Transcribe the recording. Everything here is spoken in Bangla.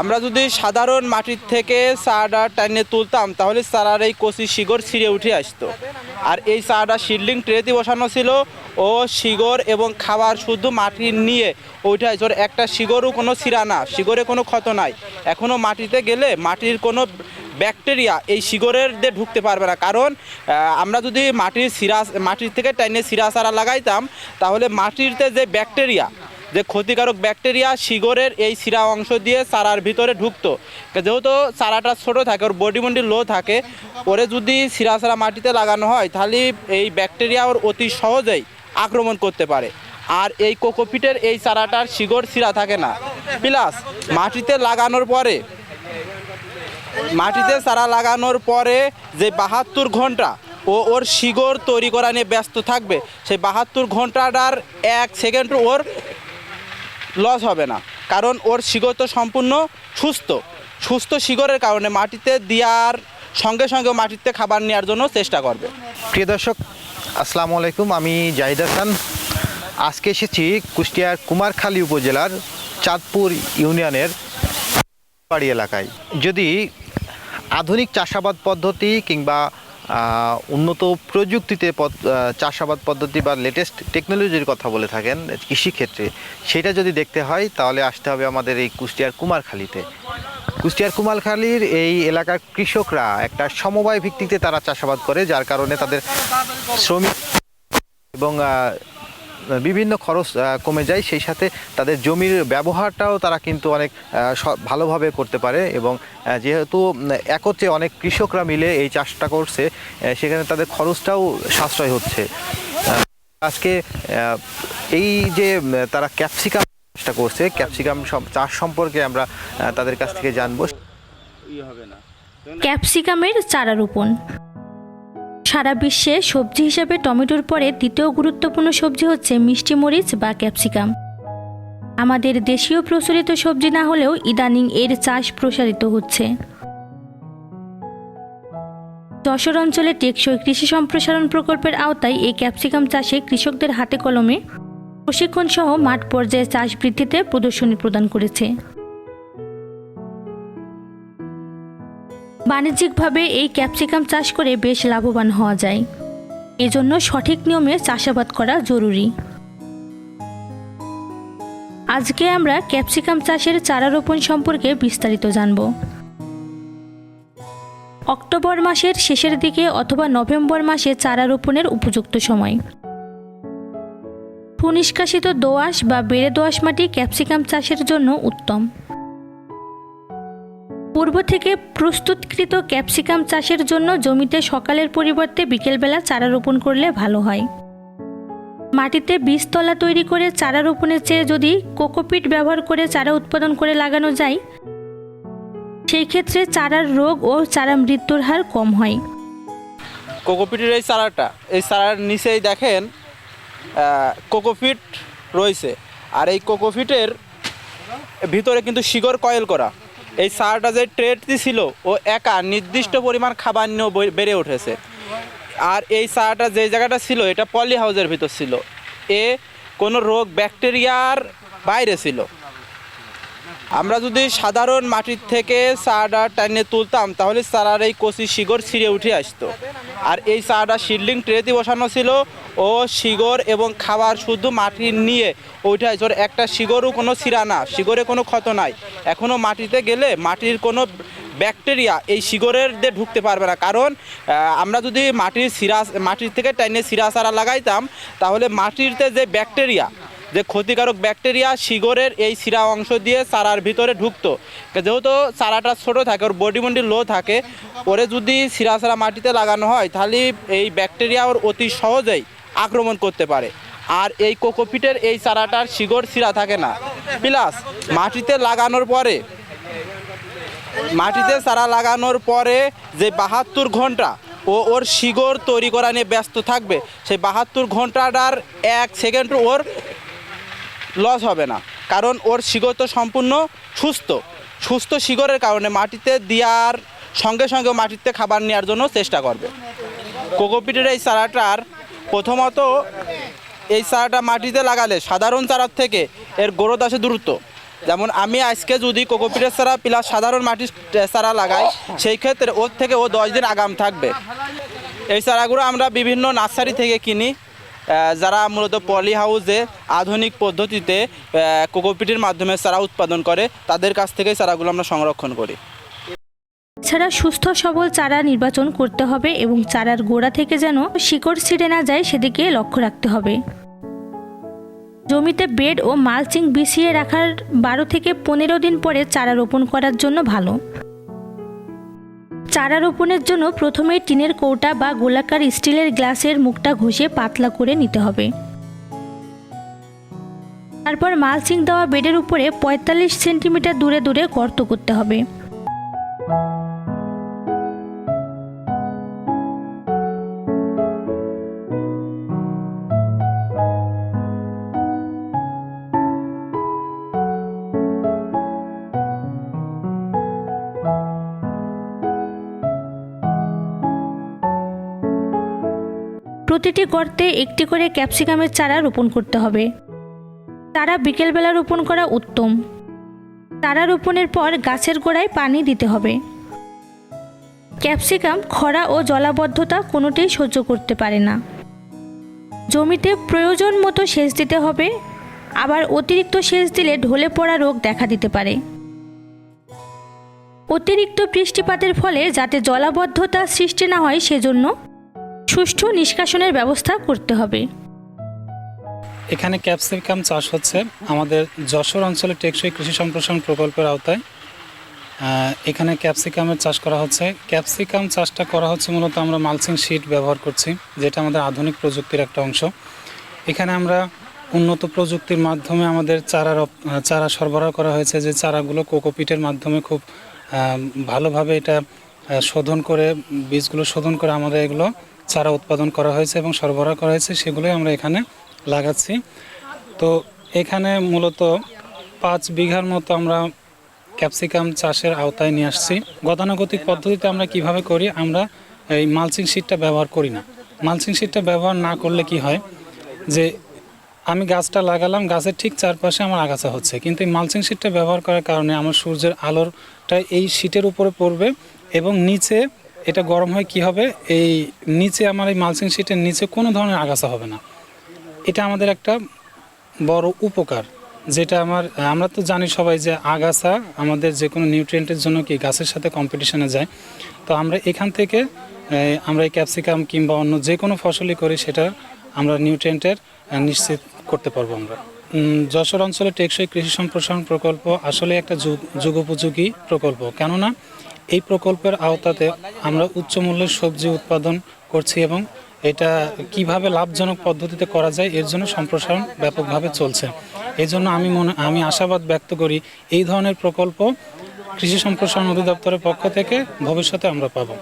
আমরা যদি সাধারণ মাটির থেকে চারাটা টাইনে তুলতাম, তাহলে চারার এই কচি শিকড় ছিঁড়ে উঠে আসতো। আর এই চারাটা সিডলিং ট্রেতে বসানো ছিল, ও শিকড় এবং খাবার শুদ্ধ মাটি নিয়ে ওইটা ওর একটা শিকড়ও কোনো ছিঁড়া না, শিকড়ে কোনো ক্ষত নাই। এখনও মাটিতে গেলে মাটির কোনো ব্যাকটেরিয়া এই শিকড়ের দিয়ে ঢুকতে পারবে না। কারণ আমরা যদি মাটির সিরা মাটির থেকে টাইনে সিরা চারা লাগাইতাম, তাহলে মাটিতে যে ব্যাকটেরিয়া যে ক্ষতিকারক ব্যাকটেরিয়া শিগরের এই শিরা অংশ দিয়ে চারার ভিতরে ঢুকতো। যেহেতু চারাটা ছোট থাকে, ওর বডি মন্ডি লো থাকে, ওরে যদি শিরা সারা মাটিতে লাগানো হয়, তাহলে এই ব্যাকটেরিয়া ওর অতি সহজেই আক্রমণ করতে পারে। আর এই কোকোপিটের এই চারাটার শিগর শিরা থাকে না। প্লাস মাটিতে লাগানোর পরে, মাটিতে চারা লাগানোর পরে যে বাহাত্তর ঘণ্টা ও ওর শিগর তৈরি করা নিয়ে ব্যস্ত থাকবে, সেই বাহাত্তর ঘন্টাটার এক সেকেন্ড ওর লস হবে না। কারণ ওর শিকড় তো সম্পূর্ণ সুস্থ। সুস্থ শিকড়ের কারণে মাটিতে দেওয়ার সঙ্গে সঙ্গে মাটিতে খাবার নেওয়ার জন্য চেষ্টা করবে। প্রিয় দর্শক, আসসালামু আলাইকুম। আমি জাহিদ হাসান। আজকে এসেছি কুষ্টিয়ার কুমারখালী উপজেলার চাঁদপুর ইউনিয়নের বাড়ি এলাকায়। যদি আধুনিক চাষাবাদ পদ্ধতি কিংবা উন্নত প্রযুক্তিতে চাষাবাদ পদ্ধতি বা লেটেস্ট টেকনোলজির কথা বলে থাকেন কৃষিক্ষেত্রে। সেটা যদি দেখতে হয়, তাহলে আসতে হবে আমাদের এই কুষ্টিয়ার কুমারখালীতে। কুষ্টিয়ার কুমারখালীর এই এলাকার কৃষকরা একটা সমবায় ভিত্তিতে তারা চাষাবাদ করে, যার কারণে তাদের শ্রমিক এবং বিভিন্ন খরচ কমে যায় সেই সাথে তাদের জমির ব্যবহারটাও তারা কিন্তু অনেক ভালোভাবে করতে পারে এবং যেহেতু একত্রে অনেক কৃষকরা মিলে এই চাষটা করছে সেখানে তাদের খরচটাও সাশ্রয় হচ্ছে। আজকে এই যে তারা ক্যাপসিকাম চাষটা করছে ক্যাপসিকাম চাষ সম্পর্কে আমরা তাদের কাছ থেকে জানব। ক্যাপসিকামের চারা রোপণ। সারা বিশ্বে সবজি হিসেবে টমেটোর পরে দ্বিতীয় গুরুত্বপূর্ণ সবজি হচ্ছে মিষ্টি মরিচ বা ক্যাপসিকাম। আমাদের দেশীয় প্রচলিত সবজি না হলেও ইদানিং এর চাষ প্রসারিত হচ্ছে। যশোর অঞ্চলে টেকসই কৃষি সম্প্রসারণ প্রকল্পের আওতায় এই ক্যাপসিকাম চাষে কৃষকদের হাতে কলমে প্রশিক্ষণ সহ মাঠ পর্যায়ে চাষ বৃদ্ধিতে প্রদর্শনী প্রদান করেছে। বাণিজ্যিকভাবে এই ক্যাপসিকাম চাষ করে বেশ লাভবান হওয়া যায়। এজন্য সঠিক নিয়মে চাষাবাদ করা জরুরি। আজকে আমরা ক্যাপসিকাম চাষের চারা রোপণ সম্পর্কে বিস্তারিত জানব। অক্টোবর মাসের শেষের দিকে অথবা নভেম্বর মাসে চারা রোপণের উপযুক্ত সময়। সুনিষ্কাশিত দোআঁশ বা বেড়ে দোআঁশ মাটি ক্যাপসিকাম চাষের জন্য উত্তম। পূর্ব থেকে প্রস্তুতকৃত ক্যাপসিকাম চাষের জন্য জমিতে সকালের পরিবর্তে বিকেলবেলা চারা রোপণ করলে ভালো হয়। মাটিতে বীজতলা তৈরি করে চারা রোপণের চেয়ে যদি কোকোপিট ব্যবহার করে চারা উৎপাদন করে লাগানো যায়, সেই ক্ষেত্রে চারার রোগ ও চারা মৃত্যুর হার কম হয়। কোকোপিটের এই চারাটা, এই চারার নিচেই দেখেন কোকোপিট রয়েছে। আর এই কোকোপিটের ভিতরে কিন্তু শিকড় কয়েল করা। এই সারটা যে ট্রেড ছিল ও একা নির্দিষ্ট পরিমাণ খাবার নিয়েও বেড়ে উঠেছে। আর এই সারটা যে জায়গাটা ছিল এটা পলি হাউসের ভিতর ছিল। এ কোনো রোগ ব্যাকটেরিয়ার বাইরে ছিল। আমরা যদি সাধারণ মাটির থেকে চারাটা টাইনে তুলতাম, তাহলে চারার এই কচি শিকড় ছিঁড়ে উঠে আসতো। আর এই চারাটা সিডলিং ট্রেতে বসানো ছিল, ও শিকড় এবং খাবার শুদ্ধ মাটি নিয়ে ওইটা ওর একটা শিকড়ও কোনো ছিঁড়া না, শিকড়ে কোনো ক্ষত নাই। এখনও মাটিতে গেলে মাটির কোনো ব্যাকটেরিয়া এই শিকড়ের দিয়ে ঢুকতে পারবে না। কারণ আমরা যদি মাটির সিরা মাটির থেকে টাইনে সিরা চারা লাগাইতাম, তাহলে মাটিতে যে ব্যাকটেরিয়া যে ক্ষতিকারক ব্যাকটেরিয়া শিগরের এই শিরা অংশ দিয়ে চারার ভিতরে ঢুকতো। যেহেতু চারাটা ছোট থাকে, ওর বডি মন্ডি লো থাকে, ওরে যদি শিরা ছাড়া মাটিতে লাগানো হয়, তাহলে এই ব্যাকটেরিয়া ওর অতি সহজেই আক্রমণ করতে পারে। আর এই কোকোপিটের এই চারাটার শিগর শিরা থাকে না। প্লাস মাটিতে লাগানোর পরে, মাটিতে চারা লাগানোর পরে যে বাহাত্তর ঘণ্টা ও ওর শিগর তৈরি করা নিয়ে ব্যস্ত থাকবে, সেই বাহাত্তর ঘন্টাটার এক সেকেন্ড ওর লস হবে না। কারণ ওর শিকড় তো সম্পূর্ণ সুস্থ। সুস্থ শিকড়ের কারণে মাটিতে দেওয়ার সঙ্গে সঙ্গে মাটিতে খাবার নেওয়ার জন্য চেষ্টা করবে। কোকোপিটের এই চারাটার প্রথমত এই চারাটা মাটিতে লাগালে সাধারণ চারার থেকে এর গ্রোথ আসে দ্রুত। যেমন আমি আজকে যদি কোকোপিটের চারা প্লাস সাধারণ মাটির চারা লাগাই, সেই ক্ষেত্রে ওর থেকে ও দশ দিন আগাম থাকবে। এই চারাগুলো আমরা বিভিন্ন নার্সারি থেকে কিনি। যারা মূলত পলি হাউসে আধুনিক পদ্ধতিতে কোকোপিটের মাধ্যমে চারা উৎপাদন করে, তাদের কাছ থেকে চারাগুলো আমরা সংরক্ষণ করি। এছাড়া সুস্থ সবল চারা নির্বাচন করতে হবে এবং চারার গোড়া থেকে যেন শিকড় ছিঁড়ে না যায়, সেদিকে লক্ষ্য রাখতে হবে। জমিতে বেড ও মালচিং বিছিয়ে রাখার বারো থেকে পনেরো দিন পরে চারা রোপণ করার জন্য ভালো। চারা রোপণের জন্য প্রথমে টিনের কৌটা বা গোলাকার স্টিলের গ্লাসের মুখটা ঘষে পাতলা করে নিতে হবে। তারপর মালচিং দেওয়া বেডের উপরে পঁয়তাল্লিশ সেন্টিমিটার দূরে দূরে গর্ত করতে হবে। প্রতিটি গর্তে একটি করে ক্যাপসিকামের চারা রোপণ করতে হবে। চারা বিকেলবেলা রোপণ করা উত্তম। চারা রোপণের পর গাছের গোড়ায় পানি দিতে হবে। ক্যাপসিকাম খরা ও জলাবদ্ধতা কোনোটাই সহ্য করতে পারে না। জমিতে প্রয়োজন মতো সেচ দিতে হবে, আবার অতিরিক্ত সেচ দিলে ঢলে পড়া রোগ দেখা দিতে পারে। অতিরিক্ত বৃষ্টিপাতের ফলে যাতে জলাবদ্ধতা সৃষ্টি না হয় সেজন্য সুষ্ঠু নিষ্কাশনের ব্যবস্থা করতে হবে। এখানে ক্যাপসিকাম চাষ হচ্ছে। আমাদের যশোর অঞ্চলে টেকসই কৃষি সম্প্রসারণ প্রকল্পের আওতায়। এখানে ক্যাপসিকামের চাষ করা হচ্ছে। ক্যাপসিকাম চাষটা করা হচ্ছে মূলত আমরা মালচিং শিট ব্যবহার করছি, যেটা আমাদের আধুনিক প্রযুক্তির একটা অংশ। এখানে আমরা উন্নত প্রযুক্তির মাধ্যমে আমাদের চারা চারা সরবরাহ করা হয়েছে, যে চারাগুলো কোকোপিটের মাধ্যমে খুব ভালোভাবে এটা শোধন করে, বীজগুলো শোধন করে আমাদের এগুলো চারা উৎপাদন করা হয়েছে এবং সরবরাহ করা হয়েছে, সেগুলোই আমরা এখানে লাগাচ্ছি। তো এখানে মূলত পাঁচ বিঘার মতো আমরা ক্যাপসিকাম চাষের আওতায় নিয়ে আসছি। গতানুগতিক পদ্ধতিতে আমরা কীভাবে করি, আমরা এই মালচিং শিটটা ব্যবহার করি না। মালচিং শিটটা ব্যবহার না করলে কি হয়, যে আমি গাছটা লাগালাম, গাছের ঠিক চারপাশে আমার আগাছা হচ্ছে, কিন্তু এই মালচিং শিটটা ব্যবহার করার কারণে আমার সূর্যের আলোরটা এই শিটের উপরে পড়বে এবং নিচে এটা গরম হয় কি হবে? এই নিচে আমার এই মালচিং শিটের নিচে কোনো ধরনের আগাছা হবে না। এটা আমাদের একটা বড় উপকার, যেটা আমার, আমরা তো জানি সবাই যে আগাছা আমাদের যে কোনো নিউট্রিয়েন্টের জন্য কি গাছের সাথে কম্পিটিশনে যায়। তো আমরা এখান থেকে আমরা এই ক্যাপসিকাম কিংবা অন্য যে কোনো ফসলই করি, সেটা আমরা নিউট্রিয়েন্টের নিশ্চিত করতে পারব আমরা। যশোর অঞ্চলে টেকসই কৃষি সম্প্রসারণ প্রকল্প আসলে একটা যুগ, যুগোপযোগী প্রকল্প। কেননা এই প্রকল্পের আওতাতে আমরা উচ্চ মূল্যের সবজি উৎপাদন করছি এবং এটা কীভাবে লাভজনক পদ্ধতিতে করা যায় এর জন্য সম্প্রসারণ ব্যাপকভাবে চলছে। এই জন্য আমি মনে আমি আশাবাদ ব্যক্ত করি এই ধরনের প্রকল্প কৃষি সম্প্রসারণ অধিদপ্তরের পক্ষ থেকে ভবিষ্যতে আমরা পাবো।